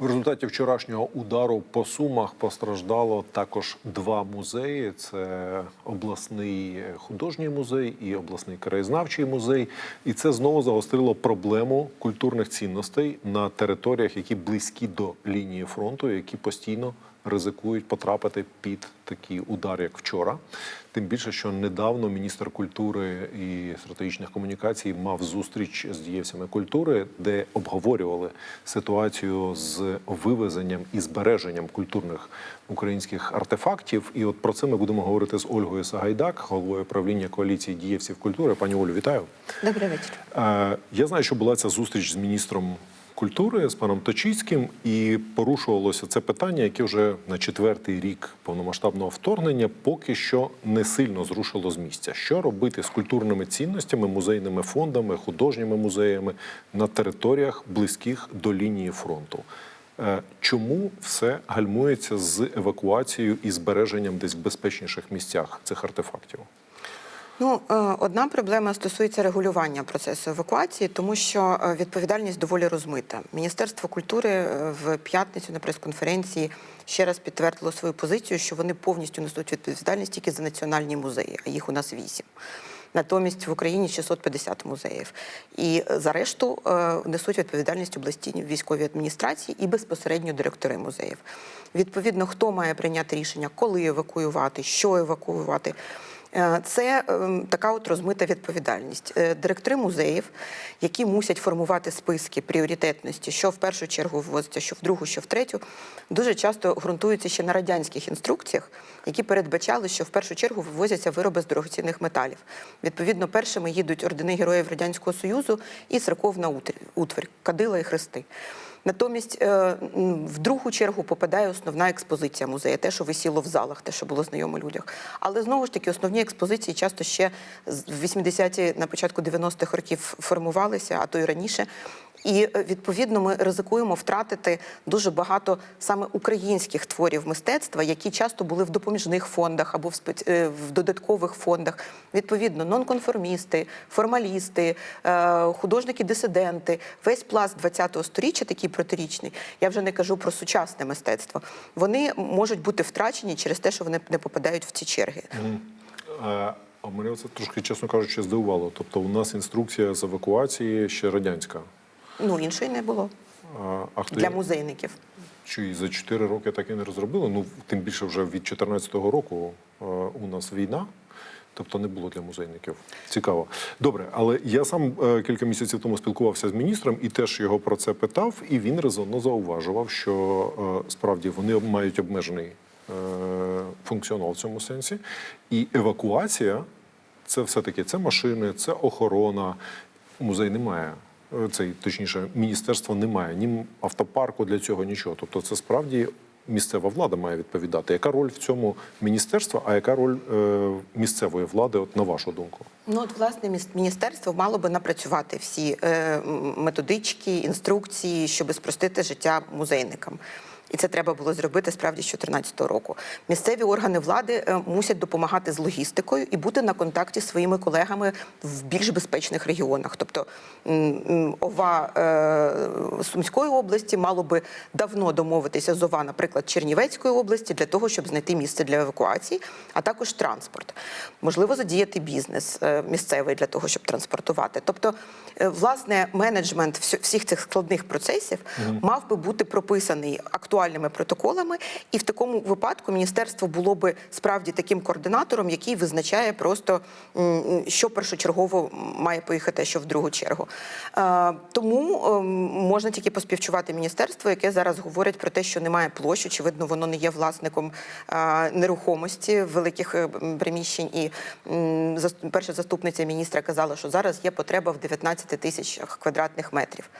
В результаті вчорашнього удару по сумах постраждало також два музеї: це обласний художній музей і обласний краєзнавчий музей. І це знову загострило проблему культурних цінностей на територіях, які близькі до лінії фронту, які постійно ризикують потрапити під такий удар, як вчора. Тим більше, що недавно міністр культури і стратегічних комунікацій мав зустріч з дієвцями культури, де обговорювали ситуацію з вивезенням і збереженням культурних українських артефактів. І от про це ми будемо говорити з Ольгою Сагайдак, головою правління коаліції дієвців культури. Пані Олю, вітаю. Добрий вечір. Е, Я знаю, що була ця зустріч з міністром культури з паном Точицьким, і порушувалося це питання, яке вже на четвертий рік повномасштабного вторгнення поки що не сильно зрушило з місця. Що робити з культурними цінностями, музейними фондами, художніми музеями на територіях близьких до лінії фронту? Е, Чому все гальмується з евакуацією і збереженням десь в безпечніших місцях цих артефактів? Ну, е, одна проблема стосується регулювання процесу евакуації, тому що е, відповідальність доволі розмита. Міністерство культури е, в п'ятницю на прес-конференції ще раз підтвердило свою позицію, що вони повністю несуть відповідальність тільки за національні музеї, а їх у нас вісім. Натомість в Україні 650 музеїв. І за решту несуть відповідальність області військові адміністрації і безпосередньо директори музеїв. Відповідно, хто має прийняти рішення, коли евакуювати, що евакуювати. Е, Це ем, така от розмита відповідальність. Е, Директори музеїв, які мусять формувати списки пріоритетності, що в першу чергу ввозиться, що в другу, що в третю, дуже часто ґрунтуються ще на радянських інструкціях, які передбачали, що в першу чергу вивозяться вироби з дорогоцінних металів. Відповідно, першими їдуть ордени Героїв Радянського Союзу і церковна утварь, кадила і хрести. Натомість е, в другу чергу попадає основна експозиція музею, те, що висіло в залах, те, що було знайомо людях. Але знову ж таки, основні експозиції часто ще в 80-ті, на початку 90-х років формувалися, а то й раніше. І е, відповідно ми ризикуємо втратити дуже багато саме українських творів мистецтва, які часто були в допоміжних фондах або в, спец... е, в додаткових фондах. Відповідно, нонконформісти, формалісти, художники-дисиденти, весь пласт ХХ століття, такий протирічний. Я вже не кажу про сучасне мистецтво. Вони можуть бути втрачені через те, що вони не попадають в ці черги. А мене це трошки, чесно кажучи, здивувало. Тобто, у нас інструкція з евакуації ще радянська. Ну іншої не було А, а хто для є? музейників. Чи за 4 роки так і не розробили? Ну, тим більше вже від 2014 року у нас війна. Тобто не було для музейників. Цікаво. Добре, але я сам е, кілька місяців тому спілкувався з міністром і теж його про це питав, і він резонно зауважував, що е, справді вони мають обмежений е, функціонал в цьому сенсі. І евакуація це все-таки це машини, це охорона. Музей не має. е, Цей, точніше, міністерство не має ні автопарку для цього, нічого. Тобто, це справді місцева влада має відповідати. Яка роль в цьому міністерства, а яка роль е, місцевої влади, от на вашу думку? Ну от власне міністерство мало би напрацювати всі е, методички, інструкції, щоб спростити життя музейникам. І це треба було зробити справді з 2014 року. Місцеві органи влади е, мусять допомагати з логістикою і бути на контакті з своїми колегами в більш безпечних регіонах. Тобто ОВА е, Сумської області мало би давно домовитися з ОВА, наприклад, Чернівецької області, для того, щоб знайти місце для евакуації, а також транспорт. Можливо, задіяти бізнес е, місцевий для того, щоб транспортувати. Тобто, власне, менеджмент всіх цих складних процесів мав би бути прописаний актуальними протоколами, і в такому випадку міністерство було би справді таким координатором, який визначає просто що першочергово має поїхати, що в другу чергу. Е, Тому ем, можна тільки поспівчувати міністерство, яке зараз говорить про те, що немає площ. Очевидно, воно не є власником е, нерухомості великих е, приміщень. І перша заступниця міністра казала, що зараз є потреба в 19 тисячах квадратних метрів.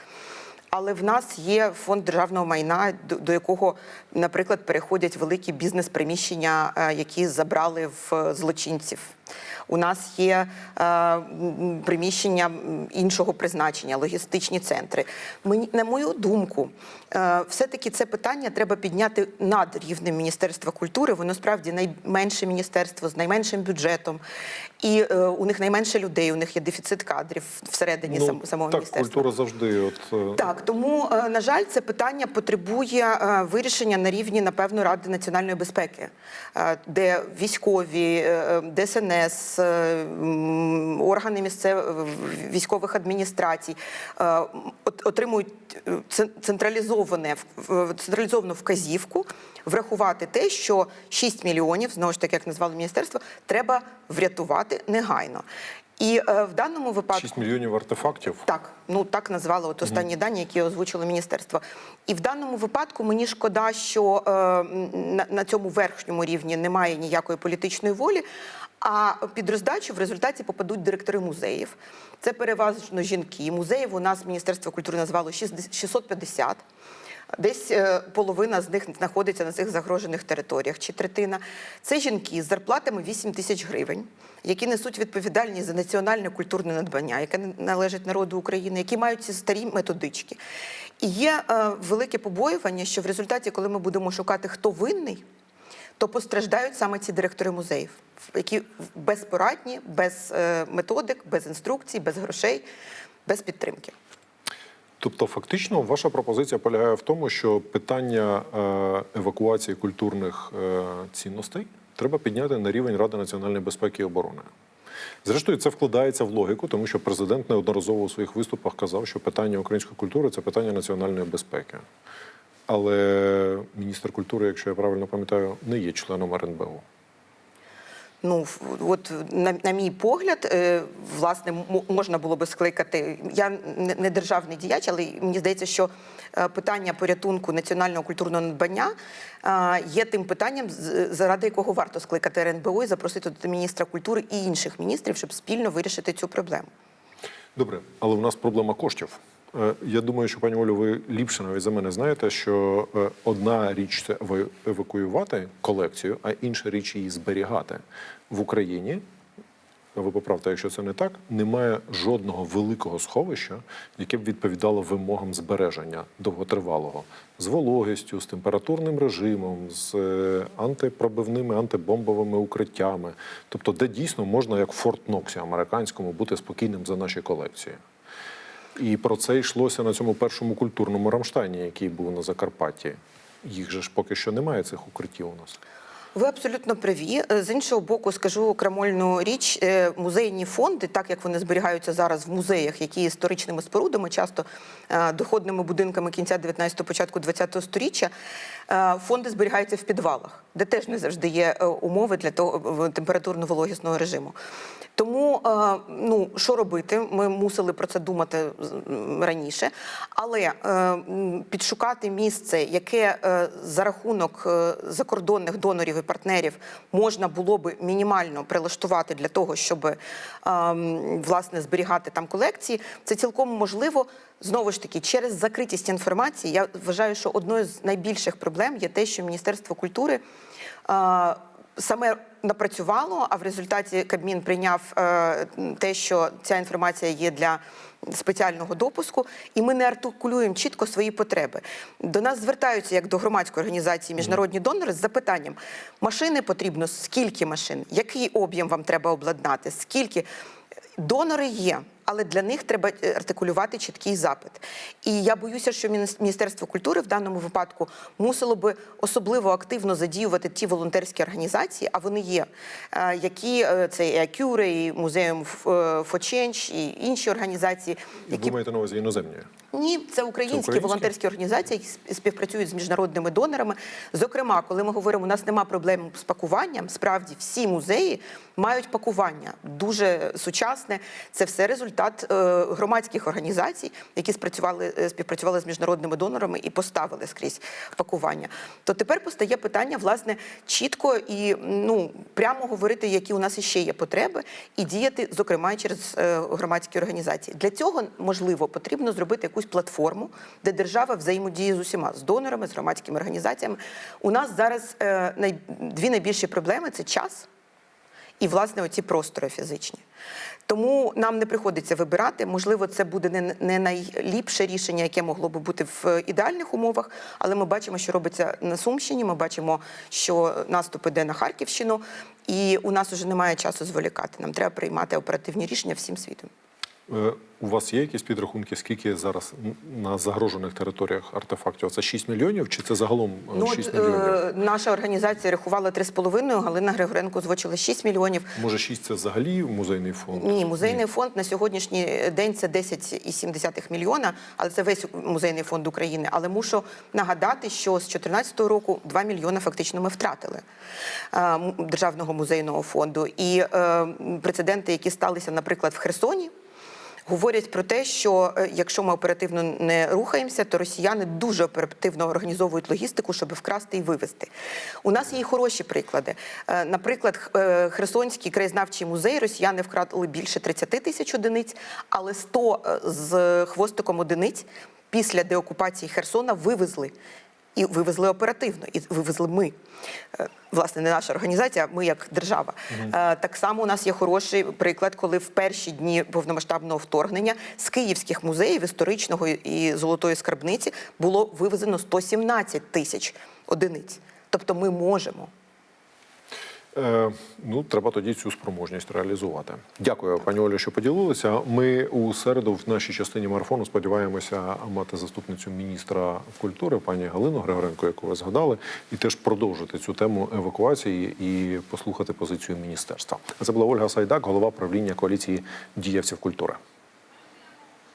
Але в нас є фонд державного майна, до, якого, наприклад, переходять великі бізнес-приміщення, е, які забрали в злочинців. У нас є е, приміщення іншого призначення, логістичні центри. Мені, на мою думку, е, все-таки це питання треба підняти над рівнем Міністерства культури. Воно справді найменше міністерство з найменшим бюджетом, і е, у них найменше людей, у них є дефіцит кадрів всередині сам, самого Ну, так, міністерства. культура завжди. От, е, Так, тому е, на жаль, це питання потребує е, вирішення на рівні, напевно, Ради національної безпеки, е, де військові, е, ДСНС, е, органи місцевих військових адміністрацій е, отримують е, централізоване централізовану вказівку врахувати те, що 6 мільйонів, знову ж таки, як назвало міністерство, треба врятувати негайно. І е, в даному випадку 6 мільйонів артефактів. так, ну так назвали от останні дані, які озвучило міністерство. І в даному випадку мені шкода, що е, на, на цьому верхньому рівні немає ніякої політичної волі. А під роздачу в результаті попадуть директори музеїв. Це переважно жінки. Музеїв у нас Міністерство культури назвало 60 650. Десь е, половина з них знаходиться на цих загрожених територіях, чи третина. Це жінки з зарплатами 8 тисяч гривень, які несуть відповідальність за національне культурне надбання, яке належить народу України, які мають ці старі методички. І є е, велике побоювання, що в результаті, коли ми будемо шукати, хто винний, то постраждають саме ці директори музеїв, які безпорадні, без е, методик, без інструкцій, без грошей, без підтримки. Тобто, фактично, ваша пропозиція полягає в тому, що питання е, евакуації культурних е, цінностей треба підняти на рівень Ради національної безпеки і оборони. Зрештою, це вкладається в логіку, тому що президент неодноразово у своїх виступах казав, що питання української культури це питання національної безпеки. Але міністр культури, якщо я правильно пам'ятаю, не є членом РНБО. Ну, от на, на мій погляд, е, власне, можна було би скликати. Я не державний діяч, але мені здається, що е, питання порятунку національного культурного надбання є тим питанням, заради якого варто скликати РНБО і запросити до міністра культури і інших міністрів, щоб спільно вирішити цю проблему. Добре, але у нас проблема коштів. Е, Я думаю, що пані Олю, ви ліпше навіть за мене знаєте, що е, одна річ це ева- евакуювати колекцію, а інша річ її зберігати в Україні. Ви поправте, якщо це не так, немає жодного великого сховища, яке б відповідало вимогам збереження довготривалого з вологістю, з температурним режимом, з е, антипробивними, антибомбовими укриттями. Тобто, де дійсно можна, як Форт Ноксі американському, бути спокійним за наші колекції. І про це йшлося на цьому першому культурному Рамштайні, який був на Закарпатті. Їх же ж поки що немає цих укриттів у нас. Ви абсолютно праві. Е, З іншого боку, скажу крамольну річ: е, музейні фонди, так як вони зберігаються зараз в музеях, які історичними спорудами, часто е, доходними будинками кінця 19-го, початку 20-го сторіччя, фонди зберігаються в підвалах, де теж не завжди є е, умови для того температурно-вологісного режиму. Тому е, ну що робити? Ми мусили про це думати раніше, але е, підшукати місце, яке за рахунок закордонних донорів і партнерів можна було би мінімально прилаштувати для того, щоб е, власне зберігати там колекції, це цілком можливо. Знову ж таки, через закритість інформації, я вважаю, що одною з найбільших проблем є те, що Міністерство культури. е, Саме напрацювало, а в результаті Кабмін прийняв е, те, що ця інформація є для спеціального допуску, і ми не артикулюємо чітко свої потреби. До нас звертаються як до громадської організації міжнародні донори з запитанням: машини потрібно, скільки машин, який об'єм вам треба обладнати, скільки донори є. Але для них треба е, артикулювати чіткий запит. І я боюся, що Мініс- Міністерство культури в даному випадку мусило би особливо активно задіювати ті волонтерські організації, а вони є, е, які е, це і Акюре, і Музеум Change, і інші організації, які ви маєте на увазі іноземні? ні, це українські, українські? волонтерські організації, які співпрацюють з міжнародними донорами. Зокрема, коли ми говоримо, у нас нема проблем з пакуванням. Справді всі музеї мають пакування дуже сучасне. Це все результат е, громадських організацій, які спрацювали е, співпрацювали з міжнародними донорами і поставили скрізь пакування. То тепер постає питання, власне, чітко і ну прямо говорити, які у нас іще є потреби, і діяти, зокрема, через е, громадські організації. Для цього можливо потрібно зробити якусь платформу, де держава взаємодіє з усіма з донорами, з громадськими організаціями. У нас зараз е, най... дві найбільші проблеми це час і власне оці простори фізичні. Тому нам не приходиться вибирати. Можливо, це буде не, найліпше рішення, яке могло би бути в ідеальних умовах, але ми бачимо, що робиться на Сумщині. Ми бачимо, що наступ іде на Харківщину, і у нас вже немає часу зволікати. Нам треба приймати оперативні рішення всім світом. Е, У вас є якісь підрахунки, скільки зараз на загрожених територіях артефактів? Це 6 мільйонів чи це загалом е, Ну, мільйонів? е, наша організація рахувала 3,5, Галина Григоренко озвучила 6 мільйонів. Може, 6 це взагалі музейний фонд? Ні, музейний фонд на сьогоднішній день це 10,7 мільйона, але це весь музейний фонд України. Але мушу нагадати, що з 2014 року 2 мільйони фактично ми втратили е, державного музейного фонду. І е, прецеденти, які сталися, наприклад, в Херсоні. Говорять про те, що е, якщо ми оперативно не рухаємося, то росіяни дуже оперативно організовують логістику, щоб вкрасти і вивезти. У нас є хороші приклади. Е, Наприклад, е, Херсонський краєзнавчий музей росіяни вкрадали більше 30 тисяч одиниць, але 100 е, з хвостиком одиниць після деокупації Херсона вивезли. І вивезли оперативно, і вивезли ми. Е, Власне, не наша організація, а ми як держава. Е, Так само у нас є хороший приклад, коли в перші дні повномасштабного вторгнення з київських музеїв історичного і золотої скарбниці було вивезено 117 тисяч одиниць. Тобто ми можемо. Е, ну, треба тоді цю спроможність реалізувати. Дякую, пані Олю, що поділилися. Ми у середу в нашій частині марафону сподіваємося мати заступницю міністра культури, пані Галину Григоренко, яку ви згадали, і теж продовжити цю тему евакуації і послухати позицію міністерства. Це була Ольга Сайдак, голова правління коаліції діячців культури.